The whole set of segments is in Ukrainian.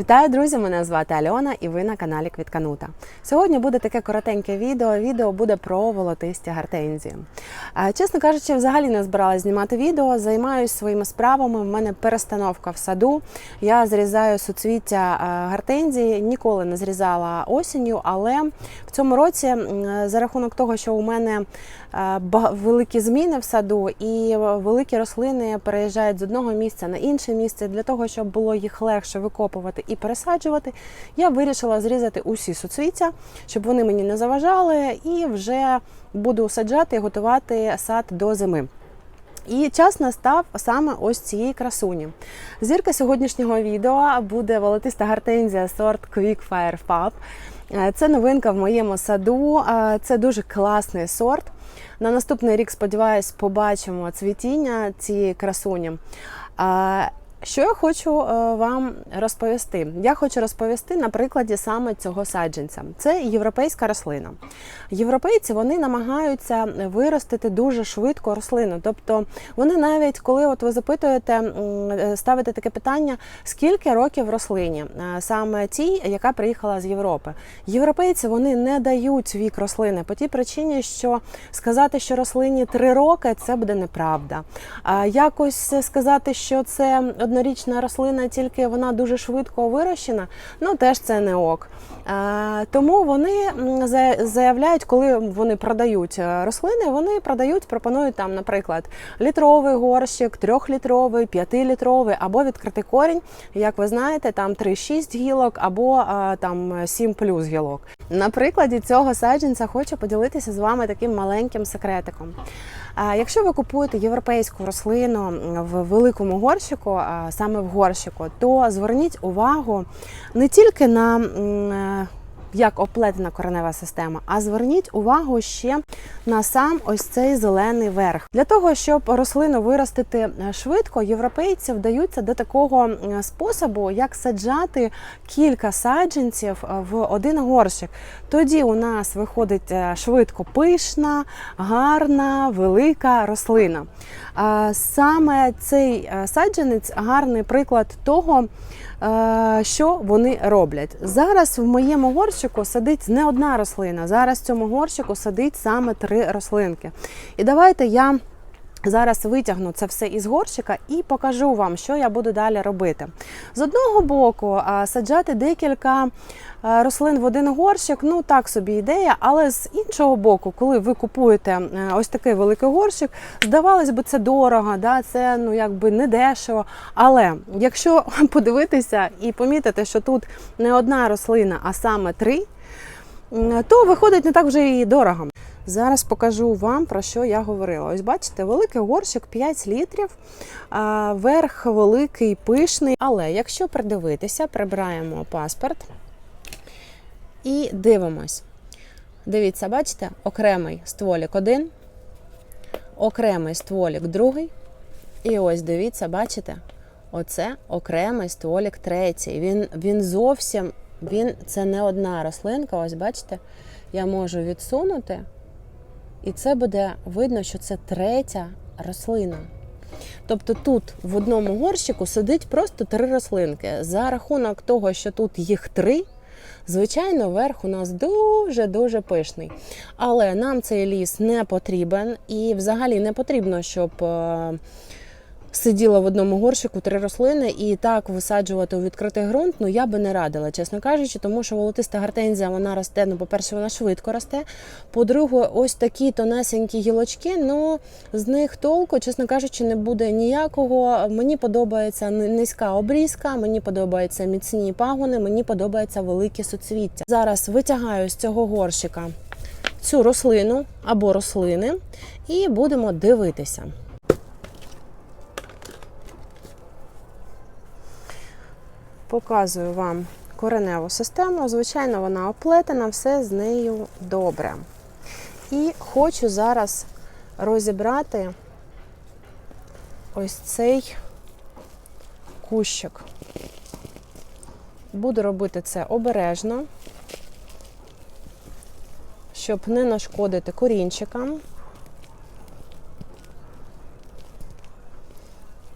Вітаю, друзі! Мене звати Альона і ви на каналі Квітканута. Сьогодні буде таке коротеньке відео. Відео буде про волотисті гортензії. Е, Чесно кажучи, взагалі не збиралася знімати відео. Займаюся своїми справами. В мене перестановка в саду. Я зрізаю суцвіття е, гортензії. Ніколи не зрізала осінню, але в цьому році, за рахунок того, що у мене е, великі зміни в саду і великі рослини переїжджають з одного місця на інше місце для того, щоб було їх легше викопувати і пересаджувати, я вирішила зрізати усі суцвіття, щоб вони мені не заважали, і вже буду саджати і готувати сад до зими. І час настав саме ось цієї красуні. Зірка сьогоднішнього відео буде волотиста гортензія сорт Quick Fire Fab. Е, Це новинка в моєму саду. Е, Це дуже класний сорт. На наступний рік, сподіваюсь, побачимо цвітіння цієї красуні. Що я хочу е, вам розповісти? Я хочу розповісти на прикладі саме цього саджанця. Це європейська рослина. Європейці вони намагаються виростити дуже швидко рослину. Тобто вони навіть коли от ви запитуєте, е, ставите таке питання, скільки років рослині, Е, саме тій, яка приїхала з Європи. Європейці вони не дають вік рослини по тій причині, що сказати, що рослині три роки, це буде неправда. А якось сказати, що це однорічна рослина, тільки вона дуже швидко вирощена, ну теж це не ок. Тому вони за- заявляють, коли вони продають е, рослини, вони продають, пропонують там, наприклад, літровий горщик, трьохлітровий, п'ятилітровий або відкритий корінь. Як ви знаєте, там 3-6 гілок або е, там 7 плюс гілок. На прикладі цього саджанця хочу поділитися з вами таким маленьким секретиком. Якщо ви купуєте європейську рослину в великому горщику, саме в горщику, то зверніть увагу не тільки на е, як оплетена коренева система, а зверніть увагу ще на сам ось цей зелений верх. Для того, щоб рослину виростити е, швидко, європейці вдаються до такого способу, як саджати кілька саджанців е, в один горщик. Тоді у нас виходить е, швидко пишна, гарна, велика рослина. Саме цей саджанець гарний приклад того, що вони роблять. Зараз в моєму горщику сидить не одна рослина. Зараз в цьому горщику садить саме три рослинки. І давайте я. Зараз витягну це все із горщика і покажу вам, що я буду далі робити. З одного боку, саджати декілька рослин в один горщик, ну так собі ідея, але з іншого боку, коли ви купуєте е, ось такий великий горщик, здавалось би, це дорого, да, це ну якби не дешево. Але якщо подивитися і помітити, що тут не одна рослина, а саме три, то виходить не так вже і дорого. Зараз покажу вам про що я говорила. Ось бачите, великий горщик 5 літрів, верх великий, пишний. Але якщо придивитися, прибираємо паспорт і дивимось. Дивіться, бачите, окремий стволік один, окремий стволік другий. І ось дивіться, бачите, оце окремий стволік третій. Він, він зовсім, він це не одна рослинка. Ось бачите, я можу відсунути. І це буде видно, що це третя рослина. Тобто тут в одному горщику сидить просто три рослинки. За рахунок того, що тут їх три, звичайно, верх у нас дуже-дуже пишний. Але нам цей ліс не потрібен і взагалі не потрібно, щоб. Сиділа в одному горщику три рослини і так висаджувати у відкритий ґрунт, ну я би не радила, чесно кажучи, тому що волотиста гортензія вона росте. Ну, по-перше, вона швидко росте. По-друге, ось такі тонесенькі гілочки. Ну з них толку, чесно кажучи, не буде ніякого. Мені подобається низька обрізка, мені подобаються міцні пагони, мені подобаються великі суцвіття. Зараз витягаю з цього горщика цю рослину або рослини і будемо дивитися. Показую вам кореневу систему. Звичайно, вона оплетена, все з нею добре. І хочу зараз розібрати ось цей кущик. Буду робити це обережно, щоб не нашкодити корінчикам.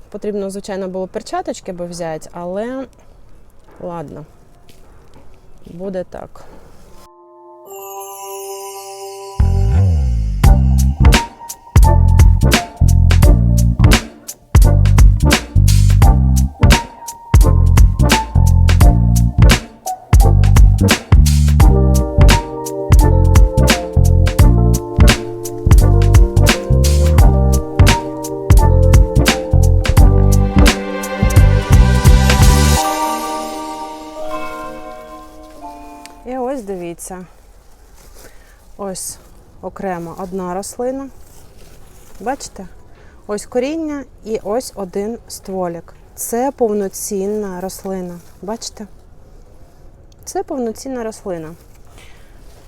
Потрібно, звичайно, було перчаточки би взяти, але Ладно, буде так. Ось. Ось окремо одна рослина. Бачите? Ось коріння і ось один стволік. Це повноцінна рослина. Бачите? Це повноцінна рослина.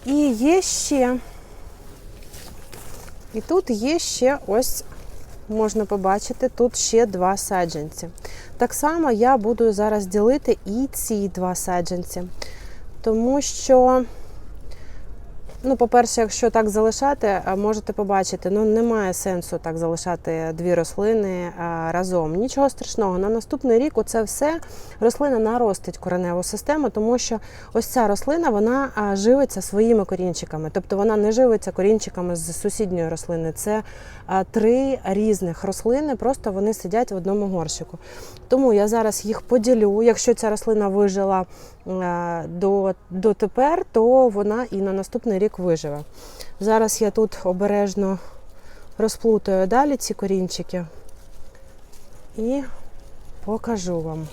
І є ще. І тут є ще ось, можна побачити, тут ще два саджанці. Так само я буду зараз ділити і ці два саджанці. Тому що, ну, по-перше, якщо так залишати, можете побачити, ну немає сенсу так залишати дві рослини разом. Нічого страшного. На наступний рік оце все рослина наростить кореневу систему, тому що ось ця рослина вона живиться своїми корінчиками. Тобто вона не живиться корінчиками з сусідньої рослини. Це три різних рослини, просто вони сидять в одному горщику. Тому я зараз їх поділю. Якщо ця рослина вижила е, до, до тепер, то вона і на наступний рік виживе. Зараз я тут обережно розплутаю далі ці корінчики і покажу вам.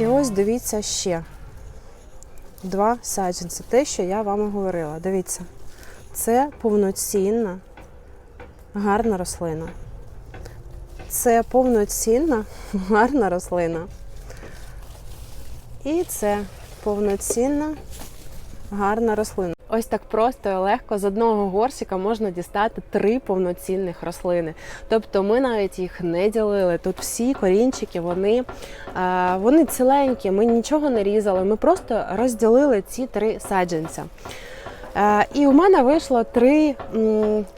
І ось дивіться ще два саджанці. Те, що я вам говорила. Дивіться, це повноцінна, гарна рослина. Це повноцінна, гарна рослина. І це повноцінна, гарна рослина. Ось так просто і легко з одного горщика можна дістати три повноцінних рослини. Тобто ми навіть їх не ділили. Тут всі корінчики, вони, вони ціленькі, ми нічого не різали. Ми просто розділили ці три саджанця. Е, І у мене вийшло три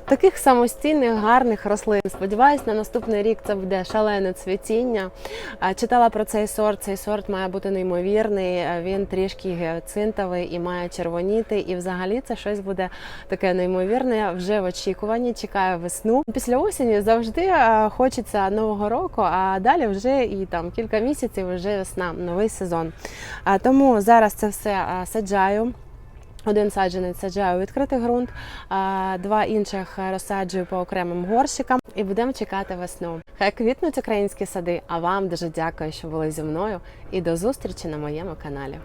таких самостійних гарних рослин. Сподіваюсь, на наступний рік це буде шалене цвітіння. Е, Читала про цей сорт. Цей сорт має бути неймовірний. Е, Він трішки гіацинтовий і має червоніти. І взагалі це щось буде таке неймовірне. Вже в очікуванні. Чекаю весну. Після осені завжди хочеться нового року, а далі вже і там кілька місяців вже весна, новий сезон. Тому зараз це все саджаю. Один саджанець саджаю у відкритий ґрунт, два інших розсаджую по окремим горщикам і будемо чекати весну. Хай квітнуть українські сади. А вам дуже дякую, що були зі мною. І до зустрічі на моєму каналі.